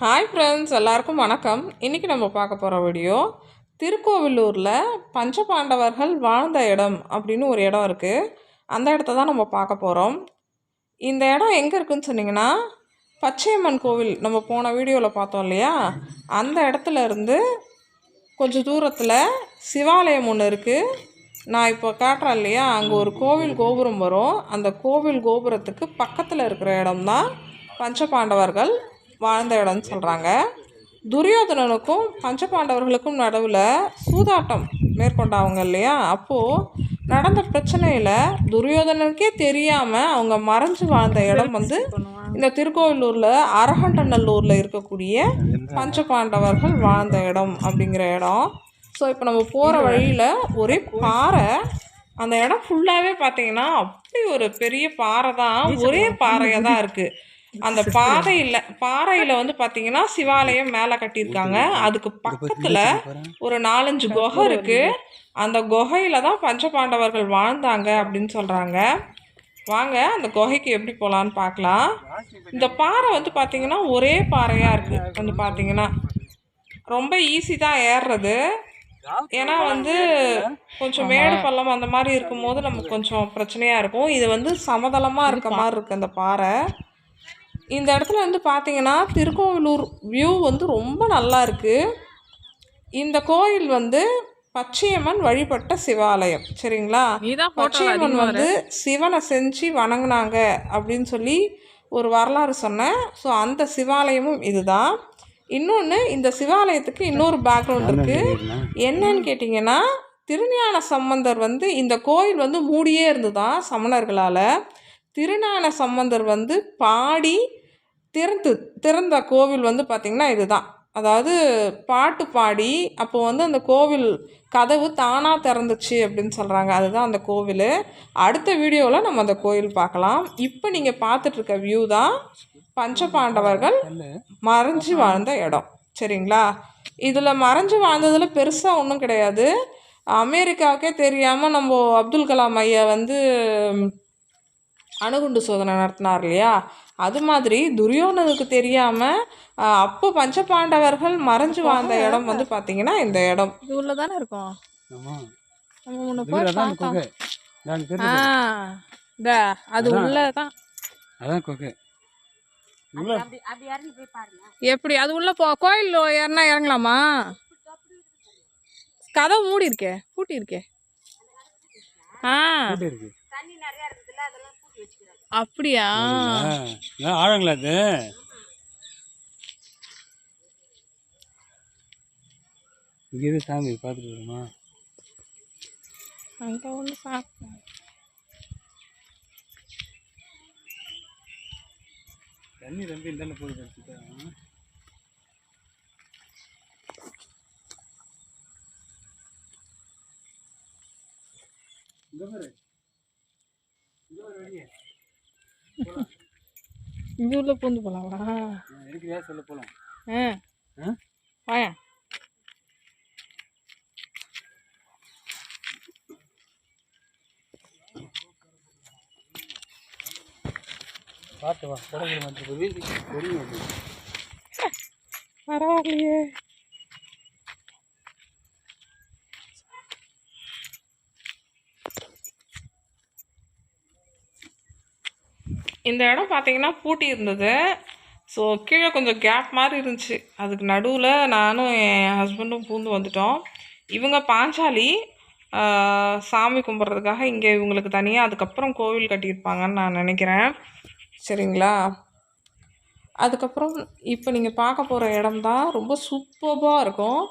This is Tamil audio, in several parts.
ஹாய் ஃப்ரெண்ட்ஸ் எல்லாருக்கும் வணக்கம். இன்றைக்கி நம்ம பார்க்க போகிற வீடியோ திருக்கோவிலூரில் பஞ்சபாண்டவர்கள் வாழ்ந்த இடம் அப்படின்னு ஒரு இடம் இருக்குது அந்த இடத்த தான் நம்ம பார்க்க போகிறோம் இந்த இடம் எங்கே இருக்குன்னு சொன்னிங்கன்னா பச்சையம்மன் கோவில் நம்ம போன வீடியோவில் பார்த்தோம் இல்லையா? அந்த இடத்துல இருந்து கொஞ்சம் தூரத்தில் சிவாலயம் ஒன்று இருக்குது நான் இப்போ காட்டுறேன் இல்லையா? அங்கே ஒரு கோவில் கோபுரம் வரும். அந்த கோவில் கோபுரத்துக்கு பக்கத்தில் இருக்கிற இடம் தான் பஞ்சபாண்டவர்கள் வாழ்ந்த இடம்னு சொல்கிறாங்க துரியோதனனுக்கும் பஞ்சபாண்டவர்களுக்கும் நடுவில் சூதாட்டம் மேற்கொண்டாங்க இல்லையா? அப்போது நடந்த பிரச்சனையில் துரியோதனனுக்கே தெரியாமல் அவங்க மறைஞ்சு வாழ்ந்த இடம் வந்து இந்த திருக்கோவிலூரில் அரகண்டநல்லூரில் இருக்கக்கூடிய பஞ்சபாண்டவர்கள் வாழ்ந்த இடம் அப்படிங்கிற இடம். ஸோ இப்போ நம்ம போகிற வழியில் ஒரே பாறை. அந்த இடம் ஃபுல்லாகவே பார்த்தீங்கன்னா அப்படி ஒரு பெரிய பாறை தான் ஒரே பாறையாக தான் இருக்குது அந்த பாறையில் பாறையில் வந்து பார்த்தீங்கன்னா சிவாலயம் மேலே கட்டியிருக்காங்க. அதுக்கு பக்கத்தில் ஒரு நாலஞ்சு குகை இருக்குது அந்த குகையில் தான் பஞ்சபாண்டவர்கள் வாழ்ந்தாங்க அப்படின்னு சொல்கிறாங்க வாங்க அந்த குகைக்கு எப்படி போகலான்னு பார்க்கலாம் இந்த பாறை வந்து பார்த்தீங்கன்னா ஒரே பாறையாக இருக்குது வந்து பார்த்தீங்கன்னா ரொம்ப ஈஸி தான் ஏறுறது. ஏன்னா வந்து கொஞ்சம் மேடு பள்ளம் அந்த மாதிரி இருக்கும்போது நமக்கு கொஞ்சம் பிரச்சனையாக இருக்கும். இது வந்து சமதளமாக இருக்க மாதிரி இருக்குது அந்த பாறை. இந்த இடத்துல வந்து பார்த்தீங்கன்னா திருக்கோவிலூர் வியூ வந்து ரொம்ப நல்லா இருக்குது இந்த கோயில் வந்து பச்சையம்மன் வழிபட்ட சிவாலயம். சரிங்களா? பச்சையம்மன் வந்து சிவனை செஞ்சு வணங்கினாங்க அப்படின்னு சொல்லி ஒரு வரலாறு சொன்னேன். ஸோ அந்த சிவாலயமும் இதுதான். இன்னொன்று இந்த சிவாலயத்துக்கு இன்னொரு பேக்ரவுண்ட் இருக்குது என்னன்னு கேட்டிங்கன்னா திருஞான சம்பந்தர் வந்து இந்த கோயில் வந்து மூடியே இருந்துதான் சமணர்களால். திருஞான சம்பந்தர் வந்து பாடி திறந்து திறந்த கோவில் வந்து பார்த்திங்கன்னா இதுதான். அதாவது பாட்டு பாடி அப்போது வந்து அந்த கோவில் கதவு தானாக திறந்துச்சு அப்படின்னு சொல்கிறாங்க அதுதான் அந்த கோவில். அடுத்த வீடியோவில் நம்ம அந்த கோயில் பார்க்கலாம். இப்போ நீங்கள் பார்த்துட்ருக்க வியூ தான் பஞ்சபாண்டவர்கள் மறைஞ்சு வாழ்ந்த இடம். சரிங்களா? இதில் மறைஞ்சு வாழ்ந்ததில் பெருசாக ஒன்றும் கிடையாது. அமெரிக்காவுக்கே தெரியாமல் நம்ம அப்துல் கலாம் ஐயா வந்து அணுகுண்டு சோதனை நடத்தினார் இல்லையா? அது மாதிரி துரியோதனுக்கு தெரியாமல் அப்போ பஞ்சபாண்டவர்கள் மறைஞ்சு வாழ்ந்த இடம் வந்து பார்த்தீங்கன்னா இந்த இடம். இது உள்ள தானே இருக்கும் நம்ம போய் பார்த்தோம். ஆ இந்த அது உள்ள தான் அதான் கொகை உள்ள. எப்படி? அது உள்ள போ கோயில் ஏறினா இறங்கலாமா? கதவு மூடி இருக்கே பூட்டி இருக்கே ஆ பூட்டி இருக்கு அப்படியா? ஆழங்களா அது இங்கே சாமி பார்த்துட்டு வருமா அங்கே ஒன்று சாப்பிட்டேன் தண்ணி ரொம்ப இந்தாண்ட போகுது எடுத்துட்டா இங்க பாரு. இங்க உள்ள பூந்து போகலாமா இருக்கிறியா சொல்ல போலாம்? ஆ. வாயா. பார்த்து வா பரவாயில்லையே. இந்த இடம் பார்த்தீங்கன்னா பூட்டி இருந்தது. ஸோ கீழே கொஞ்சம் கேப் மாதிரி இருந்துச்சு. அதுக்கு நடுவில் நானும் என் ஹஸ்பண்டும் பூந்து வந்துட்டோம். இவங்க பாஞ்சாலி சாமி கும்பிட்றதுக்காக இங்கே இவங்களுக்கு தனியாக அதுக்கப்புறம் கோவில் கட்டியிருப்பாங்கன்னு நான் நினைக்கிறேன். சரிங்களா? அதுக்கப்புறம் இப்போ நீங்கள் பார்க்க போகிற இடம் தான் ரொம்ப சூப்பர்பாக இருக்கும்.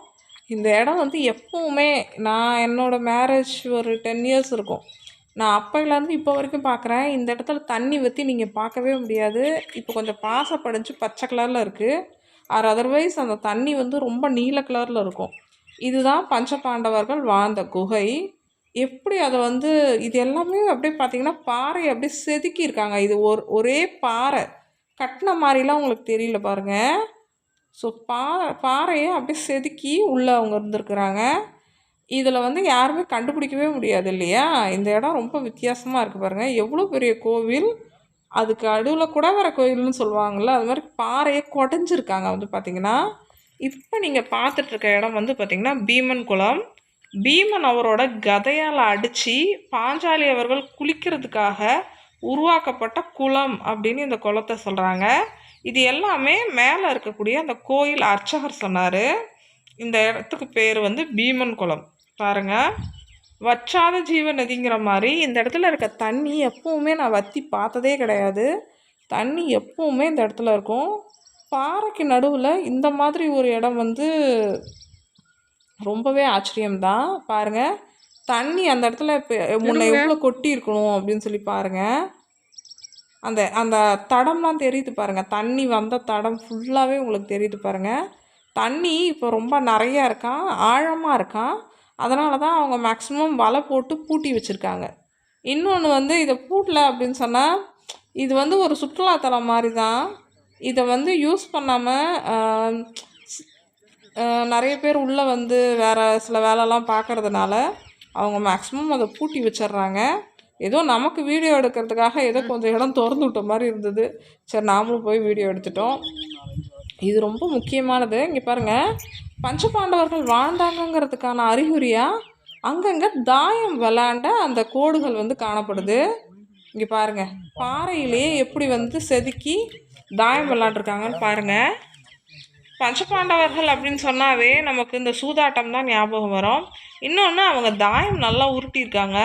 இந்த இடம் வந்து எப்போவுமே நான் என்னோடய மேரேஜ் ஒரு டென் இயர்ஸ் இருக்கும். நான் அப்போலேருந்து இப்போ வரைக்கும் பார்க்குறேன் இந்த இடத்துல தண்ணி வற்றி நீங்கள் பார்க்கவே முடியாது. இப்போ கொஞ்சம் பாசப்படைஞ்சு பச்சை கலரில் இருக்குது ஆர் அதர்வைஸ் அந்த தண்ணி வந்து ரொம்ப நீல கலரில் இருக்கும். இதுதான் பஞ்சபாண்டவர்கள் வாழ்ந்த குகை. எப்படி அதை வந்து இது எல்லாமே அப்படியே பார்த்தீங்கன்னா பாறை அப்படியே செதுக்கியிருக்காங்க இது ஒரு ஒரே பாறை. கட்டின மாதிரிலாம் உங்களுக்கு தெரியல பாருங்கள் ஸோ பா பாறையை அப்படியே செதுக்கி உள்ளே அவங்க இருந்திருக்கிறாங்க. இதில் வந்து யாருமே கண்டுபிடிக்கவே முடியாது இல்லையா? இந்த இடம் ரொம்ப வித்தியாசமாக இருக்குது பாருங்கள் எவ்வளோ பெரிய கோவில் அதுக்கு அடுவில் கூட வர கோயில்னு சொல்லுவாங்கள்ல அது மாதிரி பாறையை குடஞ்சிருக்காங்க வந்து பார்த்திங்கன்னா. இப்போ நீங்கள் பார்த்துட்ருக்க இடம் வந்து பார்த்திங்கன்னா பீமன் குளம். பீமன் அவரோட கதையால் அடித்து பாஞ்சாலி அவர்கள் குளிக்கிறதுக்காக உருவாக்கப்பட்ட குளம் அப்படின்னு இந்த குளத்தை சொல்கிறாங்க இது எல்லாமே மேலே இருக்கக்கூடிய அந்த கோயில் அர்ச்சகர் சொன்னார். இந்த இடத்துக்கு பேர் வந்து பீமன் குளம். பாருங்கள் வற்றாத ஜீவ நதிங்கிற மாதிரி இந்த இடத்துல இருக்க தண்ணி எப்பவுமே நான் வற்றி பார்த்ததே கிடையாது. தண்ணி எப்பவுமே இந்த இடத்துல இருக்கும். பாறைக்கு நடுவில் இந்த மாதிரி ஒரு இடம் வந்து ரொம்பவே ஆச்சரியம்தான். பாருங்கள் தண்ணி அந்த இடத்துல இப்போ முன்ன எவ்வளோ கொட்டி இருக்கணும் அப்படின்னு சொல்லி பாருங்கள் அந்த அந்த தடம்லாம் தெரியுது பாருங்கள் தண்ணி வந்த தடம் ஃபுல்லாகவே உங்களுக்கு தெரியுது பாருங்கள் தண்ணி இப்போ ரொம்ப நிறையா இருக்கான் ஆழமாக இருக்கான். அதனால தான் அவங்க மேக்ஸிமம் வலை போட்டு பூட்டி வச்சுருக்காங்க. இன்னொன்று வந்து இதை பூட்டல அப்படின்னு சொன்னால் இது வந்து ஒரு சுற்றுலாத்தலம் மாதிரி தான். இதை வந்து யூஸ் பண்ணாமல் நிறைய பேர் உள்ளே வந்து வேறு சில வேலைலாம் பார்க்கறதுனால அவங்க மேக்ஸிமம் அதை பூட்டி வச்சிடுறாங்க. ஏதோ நமக்கு வீடியோ எடுக்கிறதுக்காக ஏதோ கொஞ்சம் இடம் திறந்து விட்ட மாதிரி இருந்தது. சரி நாமளும் போய் வீடியோ எடுத்துட்டோம். இது ரொம்ப முக்கியமானது. இங்கே பாருங்கள் பஞ்சபாண்டவர்கள் வாழ்ந்தாங்கங்கிறதுக்கான அறிகுறியாக அங்கங்கே தாயம் விளாண்ட அந்த கோடுகள் வந்து காணப்படுது. இங்கே பாருங்கள் பாறையிலேயே எப்படி வந்து செதுக்கி தாயம் விளாண்டுருக்காங்கன்னு பாருங்கள் பஞ்சபாண்டவர்கள் அப்படின்னு சொன்னாவே நமக்கு இந்த சூதாட்டம் தான் ஞாபகம் வரும். இன்னொன்று அவங்க தாயம் நல்லா உருட்டியிருக்காங்க.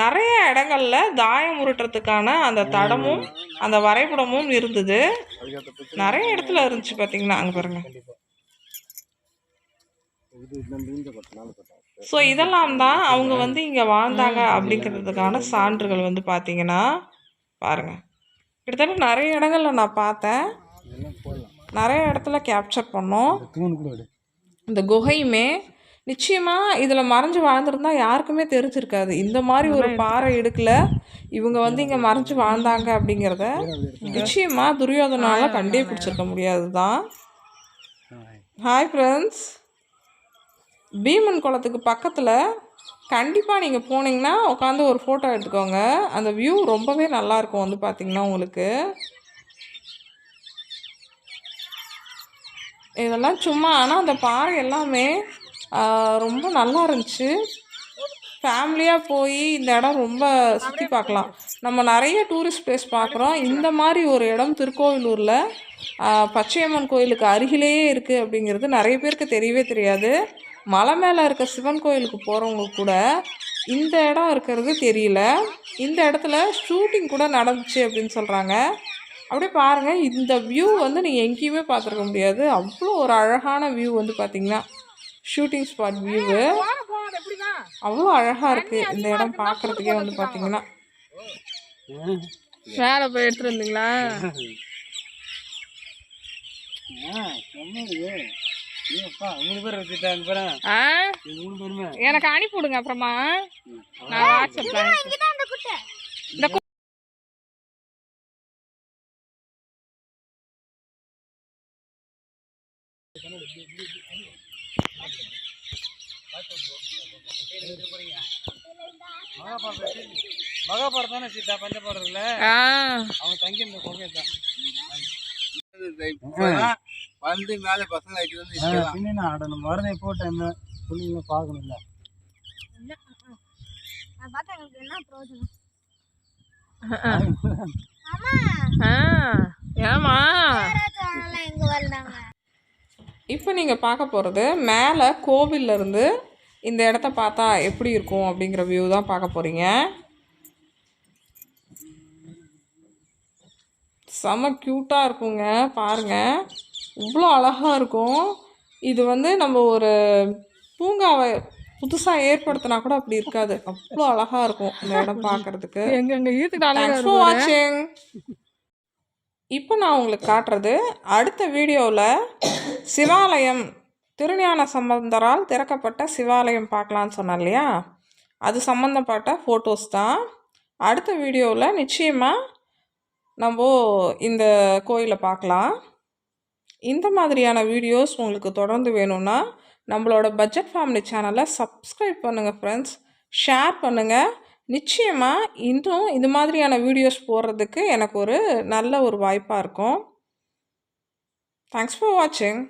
நிறைய இடங்கள்ல தாயம் உருட்டுறதுக்கான அந்த தடமும் அந்த வரைபடமும் இருந்தது. நிறைய இடத்துல இருந்துச்சு பார்த்தீங்கன்னா அங்கே பாருங்கள் ஸோ இதெல்லாம் தான் அவங்க வந்து இங்கே வாழ்ந்தாங்க அப்படிங்கிறதுக்கான சான்றுகள் வந்து பார்த்தீங்கன்னா பாருங்க. கிட்டத்தட்ட நிறைய இடங்கள்ல நான் பார்த்தேன். நிறைய இடத்துல கேப்சர் பண்ணோம். இந்த குகையுமே நிச்சயமாக இதில் மறைஞ்சு வாழ்ந்திருந்தா யாருக்குமே தெரிஞ்சிருக்காது. இந்த மாதிரி ஒரு பாறை இடுக்கில் இவங்க வந்து இங்கே மறைஞ்சு வாழ்ந்தாங்க அப்படிங்கிறத நிச்சயமாக துரியோதனால கண்டே பிடிச்சிருக்க முடியாது தான் ஹாய் ஃப்ரெண்ட்ஸ் பீமன் குளத்துக்கு பக்கத்தில் கண்டிப்பாக நீங்கள் போனீங்கன்னா உட்காந்து ஒரு ஃபோட்டோ எடுத்துக்கோங்க. அந்த வியூ ரொம்பவே நல்லாயிருக்கும் வந்து பார்த்திங்கன்னா உங்களுக்கு. இதெல்லாம் சும்மா ஆனால் அந்த பாறை எல்லாமே ரொம்ப நல்லா இருந்துச்சு. ஃபேமிலியாக போய் இந்த இடம் ரொம்ப சுற்றி பார்க்கலாம். நம்ம நிறைய டூரிஸ்ட் பிளேஸ் பார்க்குறோம். இந்த மாதிரி ஒரு இடம் திருக்கோவிலூரில் பச்சையம்மன் கோயிலுக்கு அருகிலேயே இருக்குது அப்படிங்கிறது நிறைய பேருக்கு தெரியவே தெரியாது. மலை மேலே இருக்க சிவன் கோயிலுக்கு போகிறவங்க கூட இந்த இடம் இருக்கிறது தெரியல. இந்த இடத்துல ஷூட்டிங் கூட நடந்துச்சு அப்படின்னு சொல்கிறாங்க அப்படியே பாருங்கள் இந்த வியூ வந்து நீங்கள் எங்கேயுமே பார்த்துருக்க முடியாது. அவ்வளோ ஒரு அழகான வியூ வந்து பார்த்தீங்கன்னா ஷூட்டிங் ஸ்பாட் வியூவு அவ்வளோ அழகாக இருக்குது இந்த இடம் பார்க்குறதுக்கே வந்து பார்த்தீங்கன்னா மேலே போய் எடுத்துட்டு வந்தீங்களா? எனக்கு அனுப்பி விடுங்க அப்புறமா நான் வாட்ஸ்அப்ல இந்த மகாபாரதம் தானே சீதா பஞ்சபாரதில் ஆ. அவங்க தங்கி இந்த கொங்கை தான் வந்து மேலே பசங்க ஆகிட்டு வந்து பின்னா ஆடணும்? மருதை போட்டு என்ன புள்ளிங்க பார்க்கணும்ல ஆ ஏமா இப்போ நீங்கள் பார்க்க போகிறது மேலே கோவில்ல இருந்து இந்த இடத்த பார்த்தா எப்படி இருக்கும் அப்படிங்கிற வியூ தான் பார்க்க போகிறீங்க செம க்யூட்டாக இருக்குங்க பாருங்கள் இவ்வளோ அழகாக இருக்கும். இது வந்து நம்ம ஒரு பூங்காவை புதுசாக ஏற்படுத்தினா கூட அப்படி இருக்காது. அவ்வளோ அழகாக இருக்கும் இந்த இடம் பார்க்குறதுக்கு. வாட்சிங் இப்போ நான் உங்களுக்கு காட்டுறது அடுத்த வீடியோவில் சிவாலயம் திருஞான சம்பந்தரால் திறக்கப்பட்ட சிவாலயம் பார்க்கலான்னு சொன்னேன் இல்லையா? அது சம்மந்தப்பட்ட ஃபோட்டோஸ் தான். அடுத்த வீடியோவில் நிச்சயமாக நம்ம இந்த கோயிலை பார்க்கலாம். இந்த மாதிரியான வீடியோஸ் உங்களுக்கு தொடர்ந்து வேணும்னா நம்மளோட பட்ஜெட் ஃபேமிலி சேனலை சப்ஸ்கிரைப் பண்ணுங்கள் ஃப்ரெண்ட்ஸ் ஷேர் பண்ணுங்கள் நிச்சயமாக இன்னும் இது மாதிரியான வீடியோஸ் போடுறதுக்கு எனக்கு ஒரு நல்ல ஒரு வாய்ப்பாக இருக்கும். தேங்க்ஸ் ஃபார் வாட்சிங்